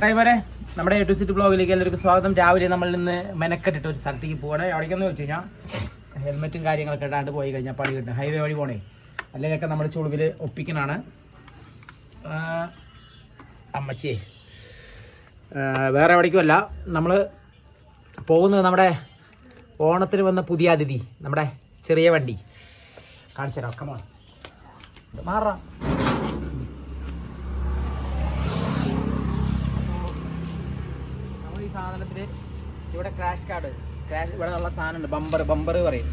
ഡ്രൈവറെ നമ്മുടെ A to city ബ്ലോഗിലേക്ക് എല്ലാവർക്കും സ്വാഗതം. രാവിലെ നമ്മൾ ഇന്ന് മെനക്കെട്ടിട്ട് ഒരു സ്ഥലത്തേക്ക് പോകണേ എവിടേക്കെന്ന് വെച്ച് കഴിഞ്ഞാൽ ഹെൽമെറ്റും കാര്യങ്ങളൊക്കെ ഇടാണ്ട് പോയി കഴിഞ്ഞാൽ പണി കിട്ടും. ഹൈവേ വഴി പോണേ. അല്ലെങ്കിലൊക്കെ നമ്മൾ ചുളിവിൽ ഒപ്പിക്കണാണ്. അമ്മച്ചേ വേറെ എവിടേക്കും വേറെ എവിടേക്കുമല്ല നമ്മൾ പോകുന്നത് നമ്മുടെ ഓണത്തിന് വന്ന പുതിയ അതിഥി നമ്മുടെ ചെറിയ വണ്ടി. കാണിച്ചു തരാം. ഒക്കെ മാറാം. സാധനത്തിന് ഇവിടെ ക്രാഷ് കാർഡ് ക്രാഷ് ഇവിടെ ഉള്ള സാധനമുണ്ട്. ബമ്പർ ബമ്പർ പറയും.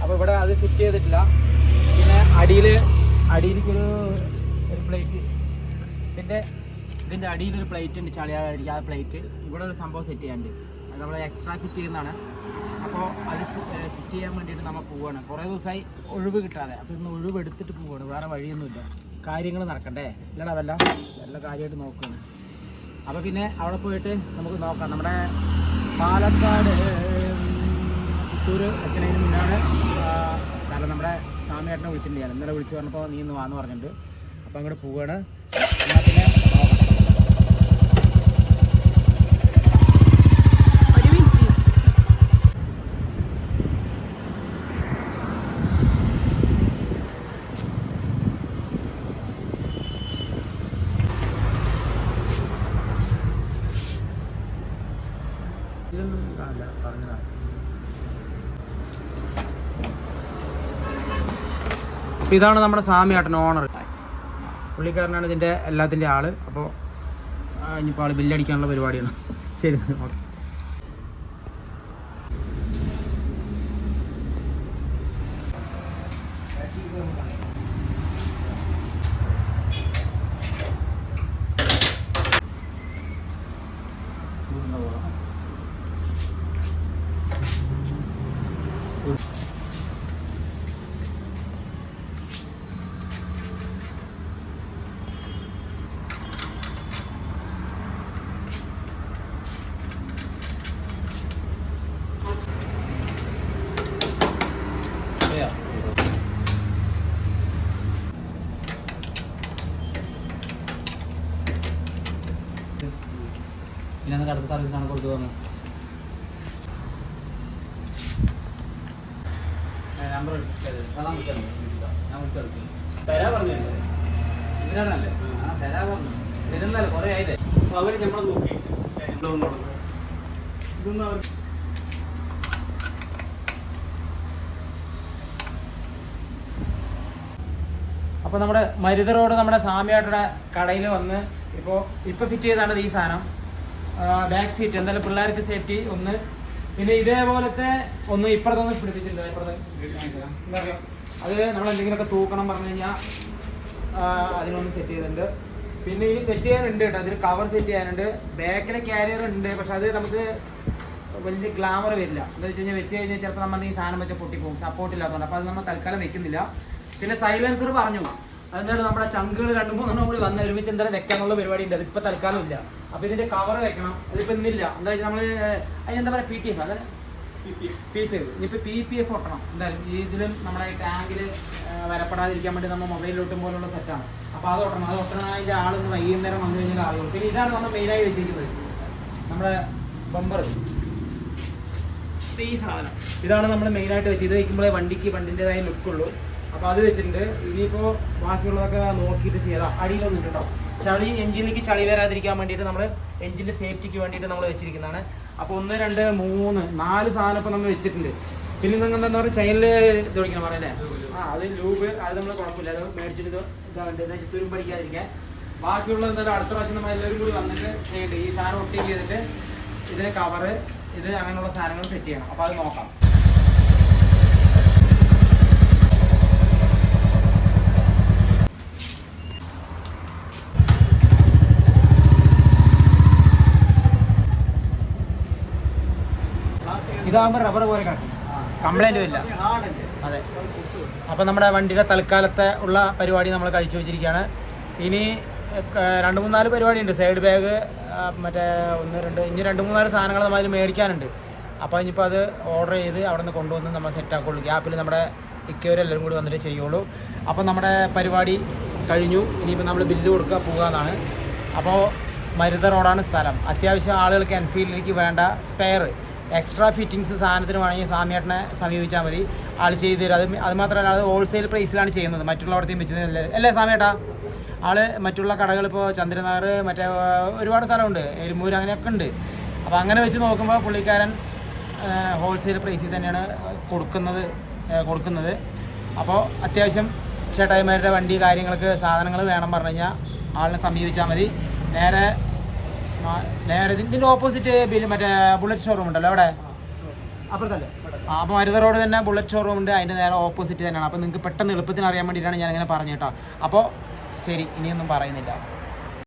അപ്പോൾ ഇവിടെ അത് ഫിറ്റ് ചെയ്തിട്ടില്ല. പിന്നെ അടിയിൽ അടിയിലേക്കൊരു ഒരു പ്ലേറ്റ് ഇതിന്റെ ഇതിന്റെ അടിയിലൊരു പ്ലേറ്റ് ഉണ്ട്. ചളിയാകാതിരിക്കുക ആ പ്ലേറ്റ് ഇവിടെ ഒരു സംഭവം സെറ്റ് ചെയ്യാനുണ്ട്. അത് നമ്മൾ എക്സ്ട്രാ ഫിറ്റ് ചെയ്യുന്നതാണ്. അപ്പോൾ അത് ഫിറ്റ് ചെയ്യാൻ വേണ്ടിയിട്ട് നമ്മൾ പോവുകയാണ് കുറേ ദിവസമായി ഒഴിവ് കിട്ടാതെ. അപ്പോൾ ഇന്ന് ഒഴിവ് എടുത്തിട്ട് പോവുകയാണ് വേറെ വഴിയൊന്നുമില്ല. കാര്യങ്ങൾ നടക്കണ്ടേ? ഇല്ലടാ വല്ല എല്ലാ കാര്യമായിട്ട് നോക്കുകയാണ് അപ്പോൾ പിന്നെ അവിടെ പോയിട്ട് നമുക്ക് നോക്കാം. നമ്മുടെ പാലക്കാട് പുത്തൂർ എത്തുന്നതിന് മുന്നാണ് കാരണം നമ്മുടെ സ്വാമിയേട്ടനെ വിളിച്ചിട്ടുണ്ട് ഞാൻ ഇന്നലെ വിളിച്ച് പറഞ്ഞപ്പോൾ നീ ഇന്ന് വാന്ന് പറഞ്ഞിട്ടുണ്ട്. അപ്പോൾ അങ്ങോട്ട് പോവുകയാണ് എന്നാൽ പിന്നെ നോക്കാം ഒരു മിനിറ്റ് ഇതൊന്നും കാണില്ല പറഞ്ഞതാണ് ഇതാണ് നമ്മുടെ സ്വാമിയേട്ടൻ ഓണർ പുള്ളിക്കാരനാണ് ഇതിന്റെ എല്ലാത്തിന്റെ ആൾ. അപ്പോൾ ഇനിയിപ്പോൾ ആൾ ബില്ലടിക്കാനുള്ള പരിപാടിയാണ്. ശരി ഓക്കെ. പിന്നെ കടുത്ത സർവീസാണ് കൊടുത്തു പോകുന്നത് നമ്പർ ഞാൻ വിളിച്ചെടുക്കും തരാ പറഞ്ഞല്ലേ ഇതിനാണല്ലേ ആ തരാ പറഞ്ഞു. വരുന്നല്ലേ കുറേ ആയില്ലേ? അവർ നമ്മളെ നോക്കി. എന്തോന്നു ഇതൊന്നും അവർ അപ്പോൾ നമ്മുടെ മരുത റോഡ് നമ്മുടെ സാമിയാട്ടുടെ കടയിൽ വന്ന് ഇപ്പോൾ ഇപ്പോൾ ഫിറ്റ് ചെയ്താണ് ഈ സാധനം. ബാക്ക് സീറ്റ് എന്തായാലും പിള്ളേർക്ക് സേഫ്റ്റി ഒന്ന് പിന്നെ ഇതേപോലത്തെ ഒന്ന് ഇപ്പുറത്തൊന്ന് പിടിപ്പിച്ചിട്ടുണ്ട്. ഇപ്പുറത്ത് അത് നമ്മൾ എന്തെങ്കിലുമൊക്കെ തൂക്കണം പറഞ്ഞു കഴിഞ്ഞാൽ അതിനൊന്ന് സെറ്റ് ചെയ്തിട്ടുണ്ട്. പിന്നെ ഇനി സെറ്റ് ചെയ്യാനുണ്ട് കേട്ടോ. അതിന് കവർ സെറ്റ് ചെയ്യാനുണ്ട്. ബാക്കിലെ ക്യാരിയർ ഉണ്ട്. പക്ഷെ അത് നമുക്ക് വലിയ ഗ്ലാമർ വരില്ല. എന്താ വെച്ച് കഴിഞ്ഞാൽ വെച്ച് കഴിഞ്ഞാൽ ചിലപ്പോൾ നമ്മൾ ഈ സാധനം വെച്ചാൽ പൊട്ടിപ്പോകും സപ്പോർട്ട് ഇല്ലാത്തതുകൊണ്ട്. അപ്പോൾ അത് നമ്മൾ തൽക്കാലം വെക്കുന്നില്ല. പിന്നെ സൈലൻസർ പറഞ്ഞു. അതെന്തായാലും നമ്മുടെ ചങ്കുകൾ രണ്ടു മൂന്നെണ്ണം കൂടി വന്ന് ഒരുമിച്ച് എന്തായാലും വെക്കാനുള്ള പരിപാടി ഉണ്ട് അതിപ്പോൾ തൽക്കാലം ഇല്ല അപ്പോൾ ഇതിന്റെ കവർ വെക്കണം. അതിപ്പോ ഇന്നില്ല. എന്താ നമ്മൾ നമ്മൾ അതിനെന്താ പറയുക പി ടി എഫ് അതെ? പി പി എഫ് ഇനിയിപ്പോൾ പി പി എഫ് ഒട്ടണം. എന്തായാലും ഇതിലും നമ്മുടെ ടാങ്കിൽ വരപ്പെടാതിരിക്കാൻ വേണ്ടി നമ്മൾ മൊബൈലിൽ ഒട്ടും പോലുള്ള സെറ്റാണ് അപ്പോൾ അത് ഒട്ടണം. അത് ഒട്ടണതിന്റെ ആളൊന്ന് വൈകുന്നേരം വന്നു കഴിഞ്ഞാൽ ആളുകൾ പിന്നെ ഇതാണ് നമ്മൾ മെയിനായി വെച്ചിരിക്കുന്നത്. നമ്മുടെ ബമ്പർ ഈ സാധനം. ഇതാണ് നമ്മൾ മെയിനായിട്ട് വെച്ചത് ഇത് വയ്ക്കുമ്പോഴേ വണ്ടിക്ക് വണ്ടിന്റെതായ ലുക്കുള്ളൂ അപ്പോൾ അത് വെച്ചിട്ടുണ്ട്. ഇനിയിപ്പോൾ ബാക്കിയുള്ളതൊക്കെ നോക്കിയിട്ട് ചെയ്യാം. അടിയിലൊന്നും കേട്ടോ ചളി എഞ്ചിനിലേക്ക് ചളി വരാതിരിക്കാൻ വേണ്ടിയിട്ട് നമ്മൾ എഞ്ചിന്റെ സേഫ്റ്റിക്ക് വേണ്ടിയിട്ട് നമ്മൾ വെച്ചിരിക്കുന്നതാണ്. അപ്പോൾ ഒന്ന് രണ്ട് മൂന്ന് നാല് സാധനം ഇപ്പോൾ നമ്മൾ വെച്ചിട്ടുണ്ട്. പിന്നെ നിങ്ങൾ എന്താ പറയുക? ചെയിനിൽ ഇത് വിളിക്കണം പറയല്ലേ? ആ അത് ലൂബ് അത് നമ്മൾ കുഴപ്പമില്ല. അത് മേടിച്ചിട്ട് ഇത് ഇതാണ്ട് എന്താ വെച്ചാൽ തുരുമ്പ് അടിക്കാതിരിക്കാൻ ബാക്കിയുള്ള എന്തായാലും അടുത്ത പ്രാവശ്യം നമ്മൾ എല്ലാവരും കൂടി വന്നിട്ട് ചെയ്യേണ്ടത് ഈ സാധനം ഒട്ടിങ് ചെയ്തിട്ട് ഇതിന് കവറ് ഇത് അങ്ങനെയുള്ള സാധനങ്ങൾ സെറ്റ് ചെയ്യണം. അപ്പോൾ അത് നോക്കാം. ഇതാകുമ്പോൾ റബ്ബർ പോലെ കിടക്കും. കംപ്ലൈന്റും ഇല്ല. അതെ. അപ്പോൾ നമ്മുടെ വണ്ടിയുടെ തൽക്കാലത്തെ ഉള്ള പരിപാടി നമ്മൾ കഴിച്ചു വെച്ചിരിക്കുകയാണ്. ഇനി രണ്ട് മൂന്നാൽ പരിപാടി ഉണ്ട് സൈഡ് ബാഗ് മറ്റേ ഒന്ന് രണ്ട് ഇനി രണ്ട് മൂന്നാൽ സാധനങ്ങൾ നമ്മൾ അതിൽ മേടിക്കാനുണ്ട്. അപ്പോൾ ഇനിയിപ്പോൾ അത് ഓർഡർ ചെയ്ത് അവിടെ നിന്ന് കൊണ്ടുവന്ന് നമ്മൾ സെറ്റാക്കുള്ളൂ ഗ്യാപ്പിൽ നമ്മുടെ ഇക്കവരെല്ലാവരും കൂടി വന്നിട്ട് ചെയ്യുള്ളൂ. അപ്പോൾ നമ്മുടെ പരിപാടി കഴിഞ്ഞു. ഇനിയിപ്പോൾ നമ്മൾ ബില്ല് കൊടുക്കുക പോകാമെന്നാണ് അപ്പോൾ മരുത റോഡാണ് സ്ഥലം. അത്യാവശ്യം ആളുകൾക്ക് എൻഫീൽഡിലേക്ക് വേണ്ട സ്പെയർ എക്സ്ട്രാ ഫിറ്റിങ്സ് സാധനത്തിന് വേണമെങ്കിൽ സ്വാമിയേട്ടനെ സമീപിച്ചാൽ മതി. ആൾ ചെയ്തു തരും. അത് അത് മാത്രമല്ല അത് ഹോൾസെയിൽ പ്രൈസിലാണ് ചെയ്യുന്നത്. മറ്റുള്ളവിടത്തെയും വെച്ച് അല്ലേ? അല്ലേ സ്വാമിയേട്ടാ ആൾ മറ്റുള്ള കടകൾ ഇപ്പോൾ ചന്ദ്രനഗർ മറ്റേ ഒരുപാട് സ്ഥലമുണ്ട്. എരുമ്പൂർ അങ്ങനെയൊക്കെ ഉണ്ട്. അപ്പോൾ അങ്ങനെ വെച്ച് നോക്കുമ്പോൾ പുള്ളിക്കാരൻ ഹോൾസെയിൽ പ്രൈസിൽ തന്നെയാണ് കൊടുക്കുന്നത് കൊടുക്കുന്നത്. അപ്പോൾ അത്യാവശ്യം ചേട്ടായിമാരുടെ വണ്ടി കാര്യങ്ങൾക്ക് സാധനങ്ങൾ വേണം പറഞ്ഞു കഴിഞ്ഞാൽ ആളിനെ സമീപിച്ചാൽ മതി. നേരെ നേരെ ഇതിന്റെ ഓപ്പോസിറ്റ് പിന്നെ മറ്റേ ബുള്ളറ്റ് ഷോറൂം ഉണ്ടല്ലോ അവിടെ? അപ്പൊ ആ അപ്പോൾ മരുത റോഡ് തന്നെ ബുള്ളറ്റ് ഷോറൂം ഉണ്ട് അതിന്റെ നേരെ ഓപ്പോസിറ്റ് തന്നെയാണ്. അപ്പോൾ നിങ്ങൾക്ക് പെട്ടെന്ന് എളുപ്പത്തിന് അറിയാൻ വേണ്ടിയിട്ടാണ് ഞാൻ ഇങ്ങനെ പറഞ്ഞു കേട്ടോ. അപ്പോൾ ശരി ഇനിയൊന്നും പറയുന്നില്ല.